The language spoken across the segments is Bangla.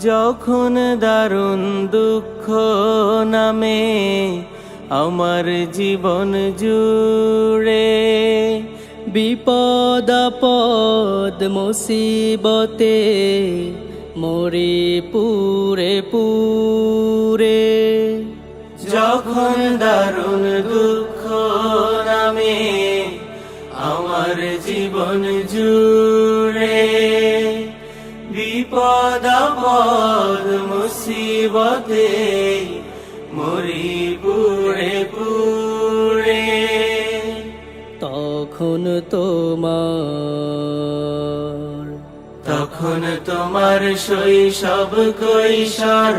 যখন দারুণ দুঃখ নামে আমার জীবন জুড়ে, বিপদ আপদ মুসিবতে মরে পুরে পুরে। যখন দারুণ দুঃখ নামে আমার জীবন জুড়ে আপদ মুসিবতে মরি পুরে পুরে তখন তোমার তখন তোমার শৈশব কৈশোর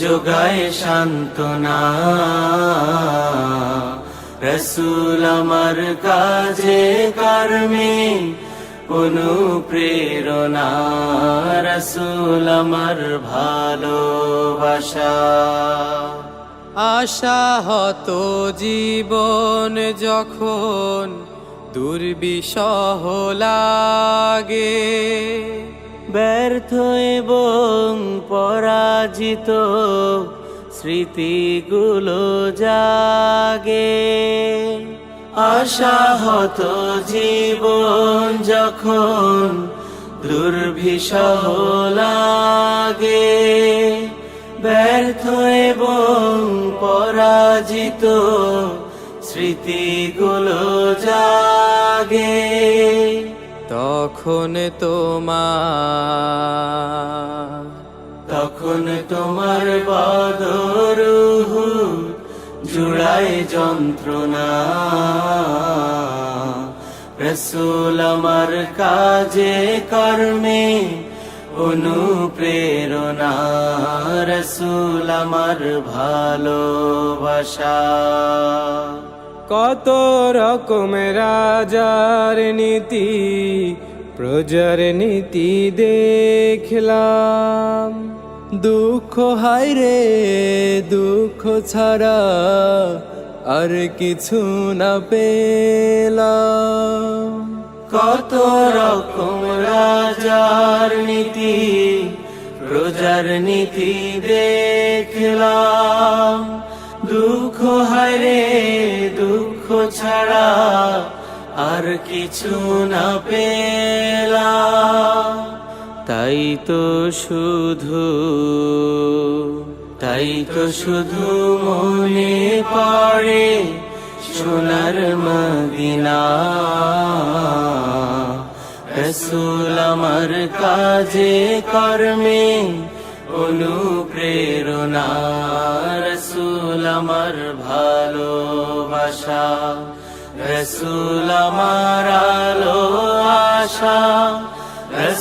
যোগায় সান্ত্বনা। রসুল আমার কাজে কর্মে অনুপ্রেরণা রসুল আমার ভালোবাসা। আশাহত জীবন যখন দুর্বিষহ লাগে ব্যর্থ এবং পরাজিত স্মৃতিগুলো জাগে। আশাহত জীবন যখন দুর্বিষহ লাগে। ব্যর্থ এবং পরাজিত স্মৃতিগুলো জাগে। তখন তোমার তখন তোমার বদরুহু জুড়ায় যন্ত্রণা। রসুল আমার কাজে, কর্মে অনুপ্রেরণা। রসুল আমার ভালোবাসা। কত রকম রাজার নীতি, প্রজার নীতি দেখলাম। দুঃখ হায় রে, দুঃখ ছাড়া আর কিছু না পেলাম। কত রকম রাজার নীতি, প্রজার নীতি দেখলাম। দুঃখ হায়রে দুঃখ ছাড়া আর কিছু না পেলাম। তাই তো শুধু তাই তো শুধু মনে পড়ে সোনার মদিনা। রসুল আমার কাজে, কর্মে অনুপ্রেরণা। রসুল আমার ভালোবাসা, রসুল আমার আলো, আশা।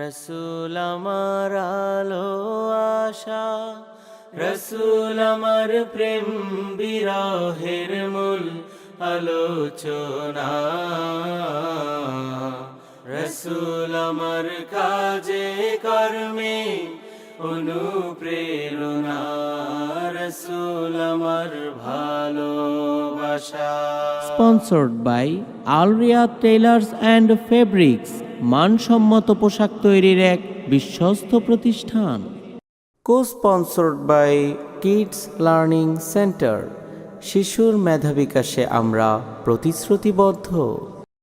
রসুল আমার আলো আশা, রসুল আমার প্রেম বিরহের মূল আলোচনা। রসুল আমার কাজে কর্মে অনুপ্রেরণা, রসুল আমার ভালোবাসা। Sponsored by Alriya tailors and fabrics মানসম্মত পোশাক তৈরির এক বিশ্বস্ত প্রতিষ্ঠান। Co sponsored by kids learning centre শিশুর মেধা বিকাশে আমরা প্রতিশ্রুতিবদ্ধ।